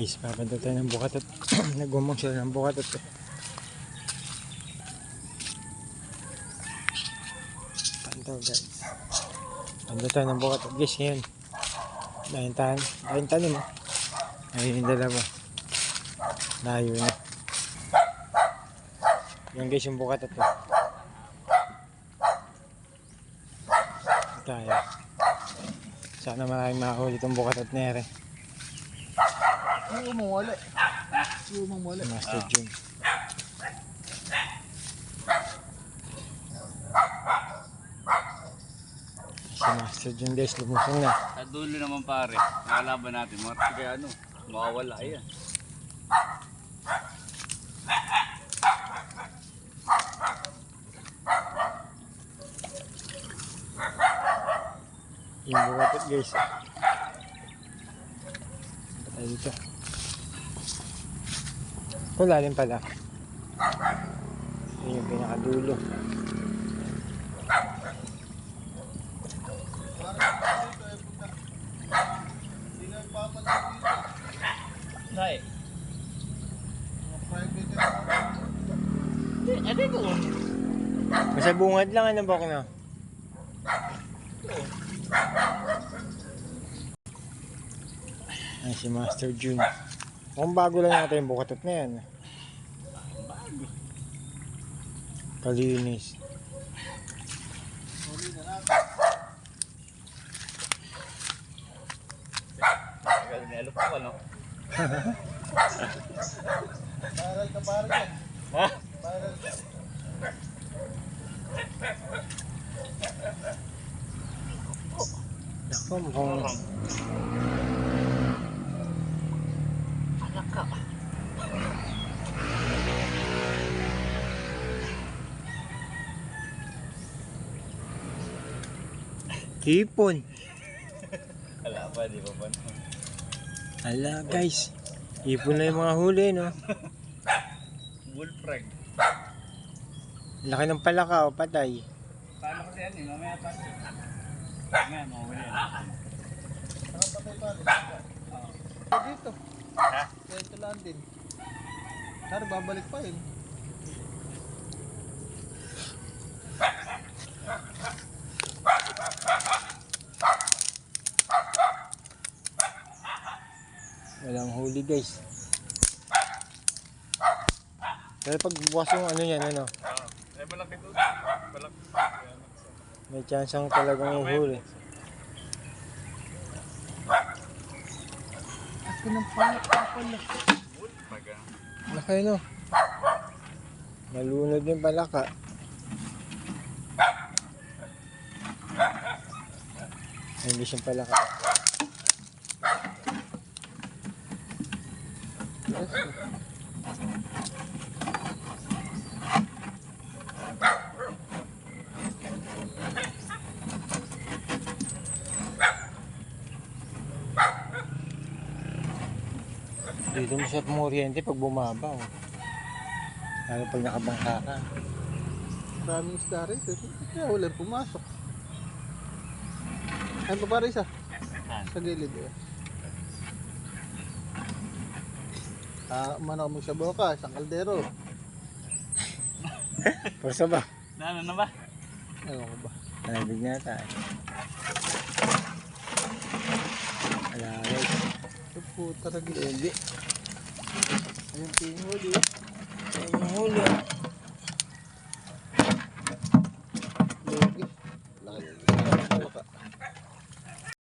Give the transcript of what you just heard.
Guys, papunta tayo ng bukatot. Nagumong sila ng bukatot. Eh. Panto guys. Punta tayo ng bukatot guys ngayon. Dahil tayo, dahil tanim oh. Ayun yung dalawa. Layo na. Yan guys yung bukatot oh. Tayo. Sana maraming makahuli itong bukatot na ere. Ano mo wala? Ano mo wala? Master June. Si Master June guys, lumusong na. Sa dulo naman pare, nakalaban natin. Mga kaya ano, mawawala yan. Yung bukatot guys. Patay dito. Ito lalim pala. Yun yung pinakadulo. Tay. Ano ito? Basta bungad lang ano ba na? Ay, si Master June. Kung bago lang natin yung bukatot na yan. Kalinis. Alok ko, ano? Viral ka pare yan. Ha? Viral ka. Ako, mukhang... Hipon. Wala pa, di pa pa. Ala guys. Hipon na yung mga huli no. Bullfrog. Laki ng palaka o patay. Paano kasi yan eh, mamaya pa. Nga, mawawala yan. Nakapatay pare. Ah, Dito. Ha? Kwento lang din. Pare, babalik pa yun. Walang huli guys. Pero pag bukas yung ano yan ano, Eh, malaki to. Malaki. may chance ang talagang huli. Ako ng panak pa pala. Bullfrog, ah. Laki no. Malunod yung palaka. Ay, hindi siyang palaka. Dito mo sa pumuryente pag bumaba. Oh. Lalo pag nakabangka ka. Maraming isda rito. Kaya wala pumasok. Ay, pa pare isa. Sa gilid eh. Ah, umano kami sa boka, isang kaldero. Pursa ba? Na, ano na ba? Ewan ko ba? Nalabig na tayo. Wala guys. Ito po, taragi. Hindi. Ayun, tingin huli. Ayun huli.